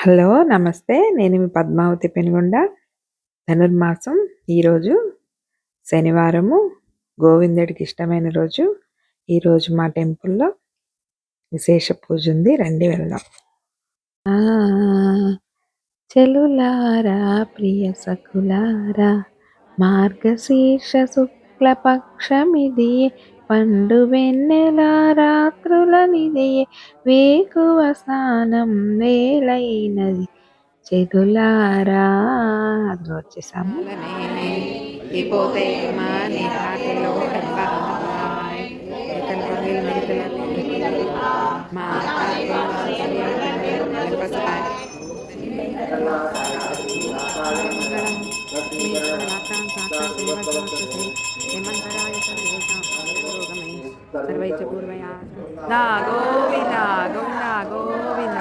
Hello నమస్తే. నేను మీ పద్మావతి పెనుగొండ. ధనుర్మాసం ఈరోజు శనివారము. గోవిందుడికి ఇష్టమైన రోజు. ఈరోజు మా టెంపుల్లో విశేష పూజ ఉంది. రండి వెళ్దాం. చెలులారా ప్రియ సకులారా మార్గశీర్ష శుక్లపక్షమిది. పండు వెన్నెల రాత్రులనిదే వేకువ స్నానం వేలైనది. చెదులారా అది వచ్చేసాము మా సర్వైచ పూర్వయా నా గోవింద గోవింద గోవింద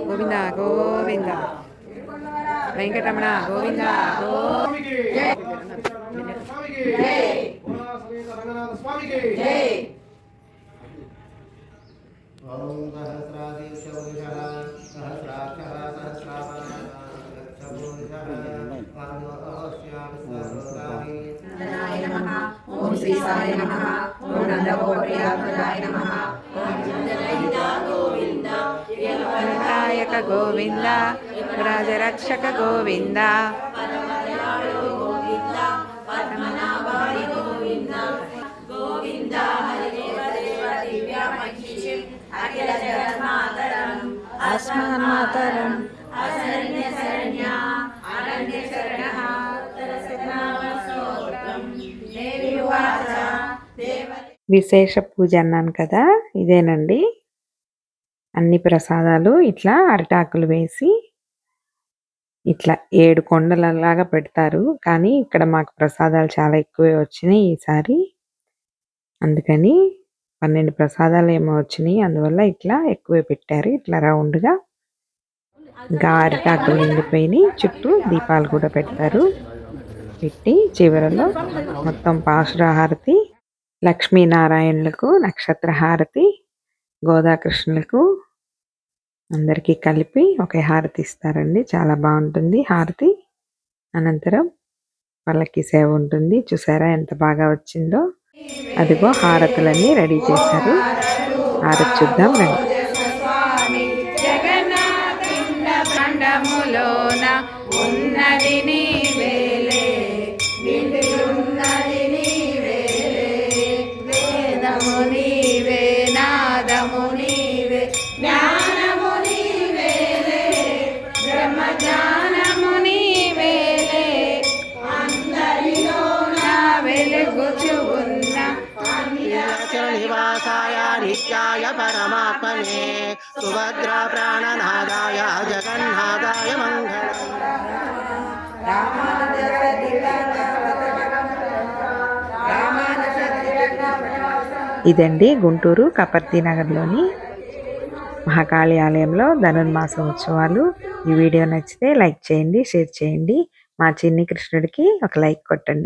గోవింద గోవింద వెంకటరమణ గోవింద ఓం ఓం శ్రీ సాయి నమ ఓం నందగోప్రియాత్మజాయ నమ ఓం గోవింద రాజరక్షక గోవింద. అస్మాన్ మాతరం విశేష పూజ అన్నాను కదా ఇదేనండి. అన్ని ప్రసాదాలు ఇట్లా అరిటాకులు వేసి ఇట్లా ఏడు కొండలలాగా పెడతారు. కానీ ఇక్కడ మాకు ప్రసాదాలు చాలా ఎక్కువే వచ్చినాయి ఈసారి. అందుకని పన్నెండు ప్రసాదాలు ఏమో వచ్చినాయి. అందువల్ల ఇట్లా ఎక్కువే పెట్టారు. ఇట్లా రౌండ్గా ఇంకా అరిటాకులు నిండిపోయినాయి. చుట్టూ దీపాలు కూడా పెడతారు. పెట్టి చివరలో మొత్తం పాశురహారతి లక్ష్మీనారాయణులకు నక్షత్ర హారతి గోదాకృష్ణులకు అందరికీ కలిపి ఒకే హారతి ఇస్తారండి. చాలా బాగుంటుంది హారతి. అనంతరం వాళ్ళకి సేవ ఉంటుంది. చూసారా ఎంత బాగా వచ్చిందో? అదిగో హారతులన్నీ రెడీ చేశారు. హారతి చూద్దాం రండి. ఉన్నది నివాసాయ నిత్యాయ పరమాత్మనే సుభద్ర ప్రాణనాదాయ జగన్నాథాయ మంగళ ఇదండి గుంటూరు కపర్తి నగర్లోని మహాకాళి ఆలయంలో ధనుర్మాస ఉత్సవాలు. ఈ వీడియో నచ్చితే లైక్ చేయండి షేర్ చేయండి. మా చిన్ని కృష్ణుడికి ఒక లైక్ కొట్టండి.